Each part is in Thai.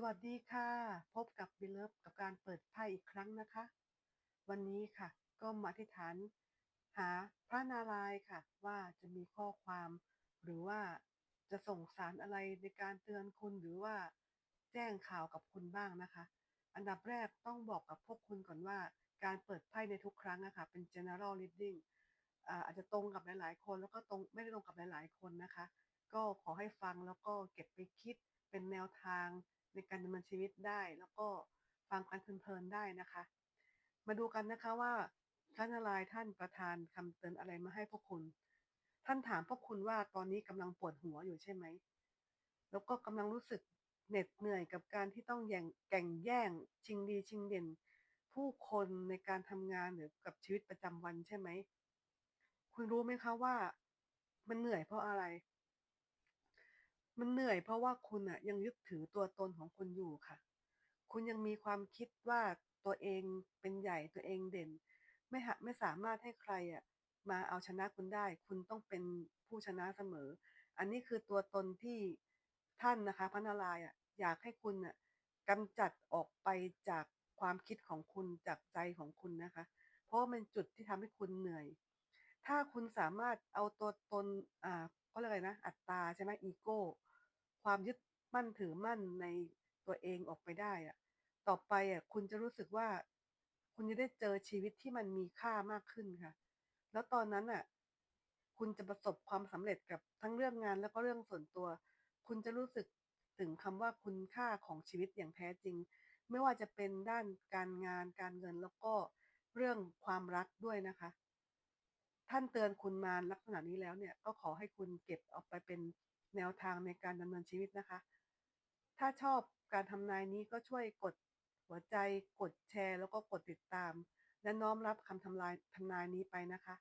สวัสดีค่ะ พบกับบิลเลฟกับการเปิดไพ่อีกครั้งนะคะ วันนี้ค่ะ ก็มาอธิษฐาน หาพระนารายณ์ค่ะ ว่าจะมีข้อความ หรือว่าจะส่งสารอะไรในการเตือนคุณหรือว่าแจ้งข่าวกับคุณบ้างนะคะ อันดับแรกต้องบอกกับพวกคุณก่อนว่า การเปิดไพ่ในทุกครั้งอะคะเป็น general reading อ่าอาจจะตรงกับหลาย ๆ คน แล้วก็ตรงไม่ได้ตรงกับหลาย ๆ คนนะคะ ก็ขอให้ฟังแล้วก็เก็บไปคิดเป็นแนวทาง ในการดำเนินชีวิตได้ แล้วก็ฟังกันเพลินๆได้นะคะ มาดูกันนะคะว่าพระนารายท่านประทานคำเตือนอะไรมาให้พวกคุณ ท่านถามพวกคุณว่าตอนนี้กำลังปวดหัวอยู่ใช่ไหม แล้วก็กำลังรู้สึกเหน็ดเหนื่อยกับการที่ต้องแย่งแก่งแย่งชิงดีชิงเด่น ผู้คนในการทำงานหรือกับชีวิตประจำวันใช่ไหม คุณรู้ไหมคะว่า มันเหนื่อยเพราะอะไร มันเหนื่อยเพราะว่าคุณอะยังยึดถือตัวตนของคุณอยู่ค่ะ คุณยังมีความคิดว่าตัวเองเป็นใหญ่ตัวเองเด่น ไม่หะไม่สามารถให้ใครอะมาเอาชนะคุณได้ คุณต้องเป็นผู้ชนะเสมอ อันนี้คือตัวตนที่ท่านนะคะพระนารายณ์อะอยากให้คุณอะกำจัดออกไปจากความคิดของคุณจากใจของคุณนะคะ เพราะว่ามันจุดที่ทำให้คุณเหนื่อย ถ้าคุณสามารถเอาตัวตนอ่าเขาเรียกอะไรนะ อัตตาใช่ไหมอีโก้ ความยึดมั่นถือมั่นในตัวเองออกไปได้อะต่อไปอะคุณจะรู้สึกว่า คุณจะได้เจอชีวิตที่มันมีค่ามากขึ้นค่ะ แล้วตอนนั้นอะ คุณจะประสบความสำเร็จกับทั้งเรื่องงานแล้วก็เรื่องส่วนตัว คุณจะรู้สึกถึงคำว่าคุณค่าของชีวิตอย่างแท้จริง ไม่ว่าจะเป็นด้านการงานการเงินแล้วก็เรื่องความรักด้วยนะคะ ท่านเตือนคุณมาลักษณะนี้แล้วเนี่ยก็ขอให้คุณเก็บเอาไปเป็นแนวทางในการดำเนินชีวิตนะคะ ถ้าชอบการทำนายนี้ก็ช่วยกดหัวใจ กดแชร์ แล้วก็กดติดตาม และน้อมรับคำทำลายทำนายนี้ไปนะคะ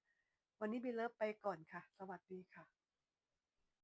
วันนี้บีเลิฟไปก่อนค่ะ สวัสดีค่ะ